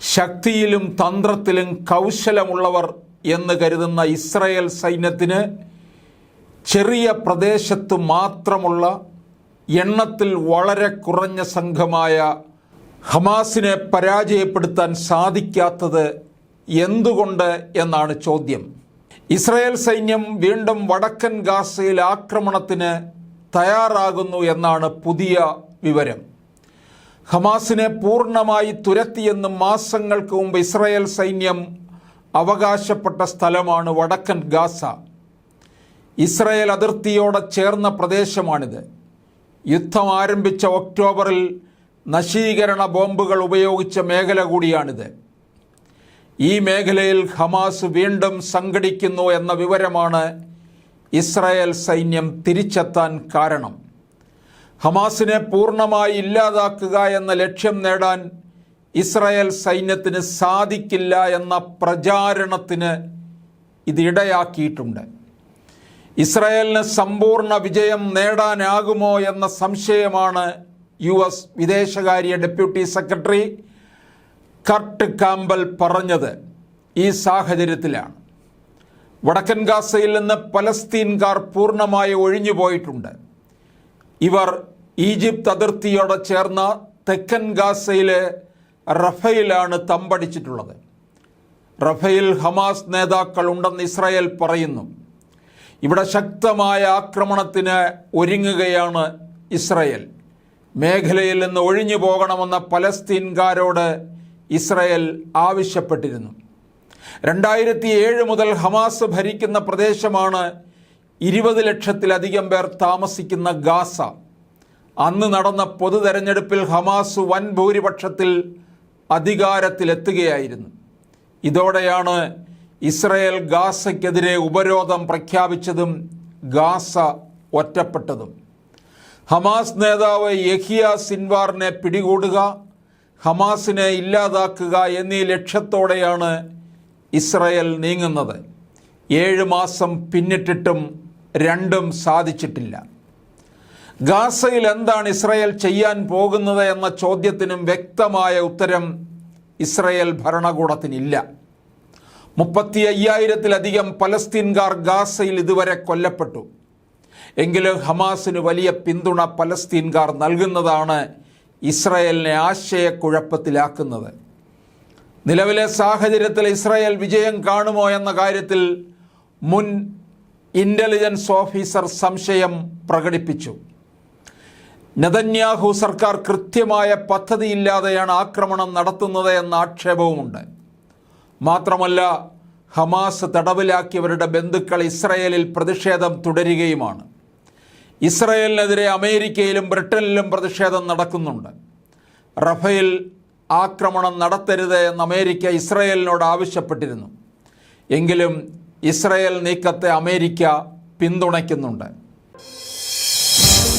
ശക്തിയിലും തന്ത്രത്തിലും കൗശലമുള്ളവർ എന്ന് കരുതുന്ന ഇസ്രയേൽ സൈന്യത്തിന് ചെറിയ പ്രദേശത്ത് മാത്രമുള്ള എണ്ണത്തിൽ വളരെ കുറഞ്ഞ സംഘമായ ഹമാസിനെ പരാജയപ്പെടുത്താൻ സാധിക്കാത്തത് എന്തുകൊണ്ട് എന്നാണ് ചോദ്യം. ഇസ്രയേൽ സൈന്യം വീണ്ടും വടക്കൻ ഗാസയിൽ ആക്രമണത്തിന് തയ്യാറാകുന്നു എന്നാണ് പുതിയ വിവരം. ഹമാസിനെ പൂർണമായി തുരത്തിയെന്ന് മാസങ്ങൾക്ക് മുമ്പ് ഇസ്രായേൽ സൈന്യം അവകാശപ്പെട്ട സ്ഥലമാണ് വടക്കൻ ഗാസ. ഇസ്രായേൽ അതിർത്തിയോടെ ചേർന്ന പ്രദേശമാണിത്. യുദ്ധം ആരംഭിച്ച ഒക്ടോബറിൽ നശീകരണ ബോംബുകൾ ഉപയോഗിച്ച മേഖല കൂടിയാണിത്. ഈ മേഖലയിൽ ഹമാസ് വീണ്ടും സംഘടിക്കുന്നു എന്ന വിവരമാണ് ഇസ്രായേൽ സൈന്യം തിരിച്ചെത്താൻ കാരണം. ഹമാസിനെ പൂർണമായി ഇല്ലാതാക്കുക എന്ന ലക്ഷ്യം നേടാൻ ഇസ്രായേൽ സൈന്യത്തിന് സാധിക്കില്ല എന്ന പ്രചാരണത്തിന് ഇത് ഇടയാക്കിയിട്ടുണ്ട്. ഇസ്രായേലിന് സമ്പൂർണ വിജയം നേടാനാകുമോ എന്ന സംശയമാണ് യു എസ് വിദേശകാര്യ ഡെപ്യൂട്ടി സെക്രട്ടറി കർട്ട് കാമ്പൽ പറഞ്ഞത് ഈ സാഹചര്യത്തിലാണ്. വടക്കൻ ഗാസയിൽ നിന്ന് പലസ്തീൻകാർ പൂർണമായി ഒഴിഞ്ഞു പോയിട്ടുണ്ട് ഇവർ ഈജിപ്ത് അതിർത്തിയോടെ ചേർന്ന തെക്കൻ ഗാസയിലെ റഫയിലാണ് തമ്പടിച്ചിട്ടുള്ളത്. റഫയിൽ ഹമാസ് നേതാക്കൾ ഉണ്ടെന്ന് ഇസ്രായേൽ പറയുന്നു. ഇവിടെ ശക്തമായ ആക്രമണത്തിന് ഒരുങ്ങുകയാണ് ഇസ്രായേൽ. മേഖലയിൽ നിന്ന് ഒഴിഞ്ഞു പോകണമെന്ന പലസ്തീൻകാരോട് ഇസ്രായേൽ ആവശ്യപ്പെട്ടിരുന്നു. രണ്ടായിരത്തി ഏഴ് മുതൽ ഹമാസ് ഭരിക്കുന്ന പ്രദേശമാണ് ഇരുപത് ലക്ഷത്തിലധികം പേർ താമസിക്കുന്ന ഗാസ. അന്ന് നടന്ന പൊതു തെരഞ്ഞെടുപ്പിൽ ഹമാസ് വൻ ഭൂരിപക്ഷത്തിൽ അധികാരത്തിലെത്തുകയായിരുന്നു. ഇതോടെയാണ് ഇസ്രയേൽ ഗാസയ്ക്കെതിരെ ഉപരോധം പ്രഖ്യാപിച്ചതും ഗാസ ഒറ്റപ്പെട്ടതും. ഹമാസ് നേതാവ് യഹിയ സിൻവാറിനെ പിടികൂടുക ഹമാസിനെ ഇല്ലാതാക്കുക എന്നീ ലക്ഷ്യത്തോടെയാണ് ഇസ്രയേൽ നീങ്ങുന്നത്. ഏഴ് മാസം പിന്നിട്ടിട്ടും രണ്ടും സാധിച്ചിട്ടില്ല. ഗാസയിൽ എന്താണ് ഇസ്രയേൽ ചെയ്യാൻ പോകുന്നത് എന്ന ചോദ്യത്തിനും വ്യക്തമായ ഉത്തരം ഇസ്രയേൽ ഭരണകൂടത്തിനില്ല. മുപ്പത്തി അയ്യായിരത്തിലധികം പലസ്തീൻകാർ ഗാസയിൽ ഇതുവരെ കൊല്ലപ്പെട്ടു. എങ്കിലും ഹമാസിന് വലിയ പിന്തുണ പലസ്തീൻകാർ നൽകുന്നതാണ് ഇസ്രയേലിനെ ആശയക്കുഴപ്പത്തിലാക്കുന്നത്. നിലവിലെ സാഹചര്യത്തിൽ ഇസ്രയേൽ വിജയം കാണുമോ എന്ന കാര്യത്തിൽ മുൻ ഇന്റലിജൻസ് ഓഫീസർ സംശയം പ്രകടിപ്പിച്ചു. നെതന്യാഹു സർക്കാർ കൃത്യമായ പദ്ധതിയില്ലാതെയാണ് ആക്രമണം നടത്തുന്നത് എന്ന ആക്ഷേപവുമുണ്ട്. മാത്രമല്ല ഹമാസ് തടവിലാക്കിയവരുടെ ബന്ധുക്കൾ ഇസ്രയേലിൽ പ്രതിഷേധം തുടരുകയുമാണ്. ഇസ്രയേലിനെതിരെ അമേരിക്കയിലും ബ്രിട്ടനിലും പ്രതിഷേധം നടക്കുന്നുണ്ട്. റഫേൽ ആക്രമണം നടത്തരുത് എന്ന് അമേരിക്ക ഇസ്രയേലിനോട് ആവശ്യപ്പെട്ടിരുന്നു. എങ്കിലും ഇസ്രയേൽ നീക്കത്തെ അമേരിക്ക പിന്തുണയ്ക്കുന്നുണ്ട്.